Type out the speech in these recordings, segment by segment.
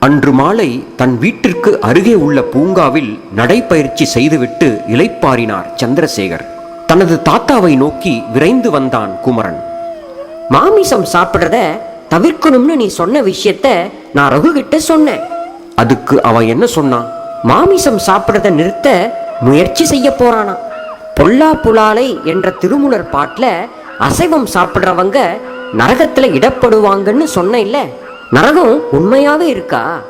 அன்று மாலை தன் வீட்டிற்கு அருகே உள்ள பூங்காவில் நடைப்பயிற்சி செய்துவிட்டு இலைப்பாரினார் சந்திரசேகர். தனது தாத்தாவை நோக்கி விரைந்து வந்தான் குமரன். மாமிசம் சாப்பிடுறத தவிர்க்கணும்னு நீ சொன்ன விஷயத்த நான் ரகு கிட்ட சொன்னேன். அதுக்கு அவன் என்ன சொன்னான் மாமிசம் சாப்பிடுறத நிறுத்த முயற்சி செய்ய போறானா. பொல்லா புலாலை என்ற திருமுலர் பாட்டுல அசைவம் சாப்பிடுறவங்க நரகத்துல இடப்படுவாங்கன்னு சொன்ன இல்ல நரகம் உண்மையாவே இருக்கா?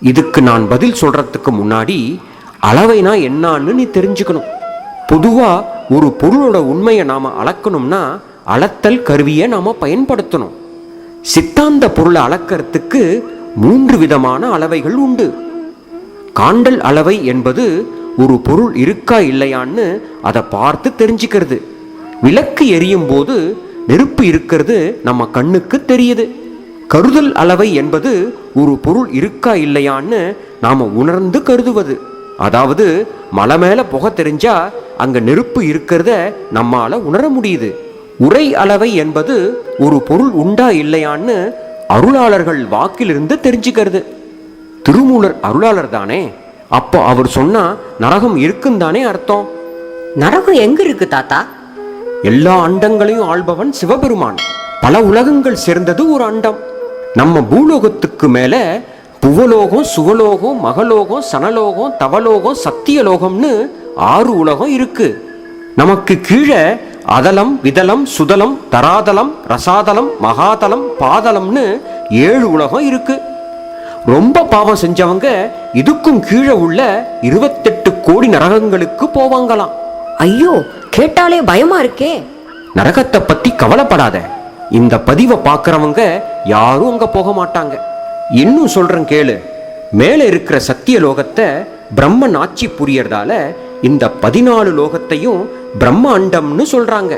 இதுக்கு நான் பதில் சொல்றதுக்கு முன்னாடி அளவைனா என்னான்னு நீ தெரிஞ்சுக்கணும். பொதுவா ஒரு பொருளோட உண்மையை நாம அளக்கணும்னா அளத்தல் கருவியை நாம பயன்படுத்தணும். சித்தாந்த பொருளை அளக்கிறதுக்கு மூன்று விதமான அளவைகள் உண்டு. காண்டல் அளவை என்பது ஒரு பொருள் இருக்கா இல்லையான்னு அதை பார்த்து தெரிஞ்சுக்கிறது. விளக்கு எரியும் போது நெருப்பு இருக்கிறது நம்ம கண்ணுக்கு தெரியுது. கருதல் அளவை என்பது ஒரு பொருள் இருக்கா இல்லையான்னு நாம உணர்ந்து கருதுவது. அதாவது மலை மேல புகை தெரிஞ்சா அங்க நெருப்பு இருக்கிறத நம்மால உணர முடியுது. உரை அளவை என்பது ஒரு பொருள் உண்டா இல்லையான்னு அருளாளர்கள் வாக்கிலிருந்து தெரிஞ்சுக்கிறது. திருமூலர் அருளாளர் தானே? அப்போ அவர் சொன்னா நரகம் இருக்குன்னு தானே அர்த்தம்? நரகம் எங்க இருக்கு தாத்தா? எல்லா அண்டங்களையும் ஆள்பவன் சிவபெருமான். பல உலகங்கள் சேர்ந்தது ஒரு அண்டம். நம்ம பூலோகத்துக்கு மேல புவலோகம் சுவலோகம் மகலோகம் சனலோகம் தவலோகம் சத்தியலோகம்னு ஆறு உலகம் இருக்கு. நமக்கு கீழே அதலம் விதலம் சுதலம் தராதலம் ரசாதலம் மகாதலம் பாதலம்னு ஏழு உலகம் இருக்கு. ரொம்ப பாவம் செஞ்சவங்க இதுக்கும் கீழே உள்ள இருபத்தெட்டு கோடி நரகங்களுக்கு போவாங்களாம். ஐயோ கேட்டாலே பயமா இருக்கே. நரகத்தை பத்தி கவலைப்படாத. இந்த பதிவை பார்க்குறவங்க யாரும் அங்கே போக மாட்டாங்க. இன்னும் சொல்கிறேன் கேளு. மேலே இருக்கிற சத்திய லோகத்தை பிரம்மன் ஆட்சி புரியறதால இந்த பதினாலு லோகத்தையும் பிரம்ம அண்டம்னு சொல்கிறாங்க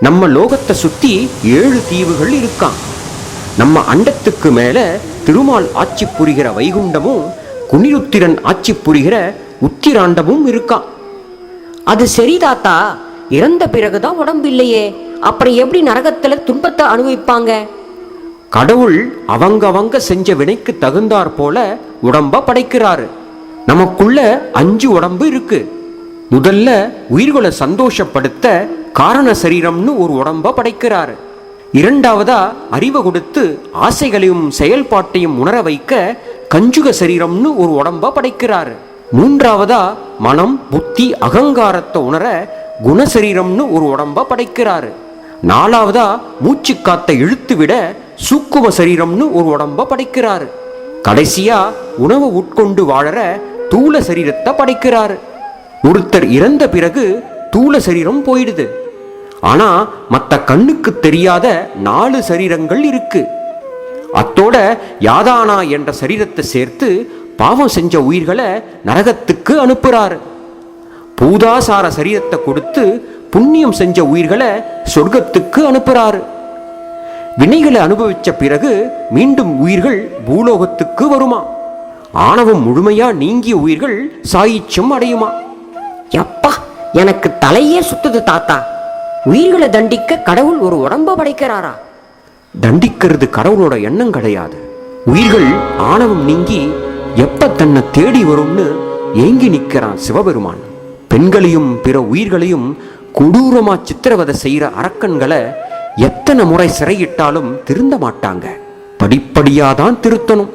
நம்ம லோகத்தை சுற்றி ஏழு தீவுகள் இருக்கான் நம்ம அண்டத்துக்கு மேலே திருமால் ஆட்சி புரிகிற வைகுண்டமும் குனிருத்திரன் ஆட்சி புரிகிற உத்திராண்டமும் இருக்கான் அது சரி தாத்தா இறந்த பிறகுதான் உடம்பு இல்லையே. அப்புறம் எப்படி நரகத்தில் துன்பத்தை அனுபவிப்பாங்க? கடவுள் அவங்க அவங்க செஞ்ச வினைக்கு தகுந்தாற் போல உடம்ப படைக்கிறாரு. நமக்குள்ள அஞ்சு உடம்பு இருக்கு. முதல்ல உயிர்களை சந்தோஷப்படுத்த காரண சரீரம்னு ஒரு உடம்ப படைக்கிறாரு. இரண்டாவதா அறிவை கொடுத்து ஆசைகளையும் செயல்பாட்டையும் உணர வைக்க கஞ்சுக சரீரம்னு ஒரு உடம்ப படைக்கிறாரு. மூன்றாவதா மனம் புத்தி அகங்காரத்தை உணர குணசரீரம்னு ஒரு உடம்ப படைக்கிறாரு. நாலாவதா மூச்சு காத்தை இழுத்து விட சூக்கும சரீரம்னு ஒரு உடம்ப படைக்கிறாரு. கடைசியா உணவை உட்கொண்டு வாழற தூல சரீரத்தை படைக்கிறாரு. ஒருத்தர் இறந்த பிறகு தூள சரீரம் போயிடுது. ஆனா மற்ற கண்ணுக்கு தெரியாத நாலு சரீரங்கள் இருக்கு. அத்தோட யாதானா என்ற சரீரத்தை சேர்த்து பாவம் செஞ்ச உயிர்களை நரகத்துக்கு அனுப்புறாரு. பூதாசார சரீரத்தை கொடுத்து புண்ணியம் செஞ்ச உயிர்களை சொர்க்கத்துக்கு அனுப்புறாரு. வினைகளை அனுபவிச்ச பிறகு மீண்டும் உயிர்கள் பூலோகத்துக்கு வருமா? ஆணவம் முழுமையா நீங்கிய உயிர்கள் சாயிச்சம் அடையுமா? எப்பா எனக்கு தலையே சுத்துது தாத்தா. உயிர்களை தண்டிக்க கடவுள் ஒரு உடம்ப படைக்கிறாரா? தண்டிக்கிறது கடவுளோட எண்ணம் கிடையாது. உயிர்கள் ஆணவம் நீங்கி எப்ப தன்னை தேடி வரும்னு ஏங்கி நிற்கிறான் சிவபெருமான். பெண்களையும் பிற உயிர்களையும் கொடூரமா சித்திரவதை செய்கிற அரக்கன்களை எத்தனை முறை சிறையிட்டாலும் திருந்த மாட்டாங்க. படிப்படியாதான் திருத்தணும்.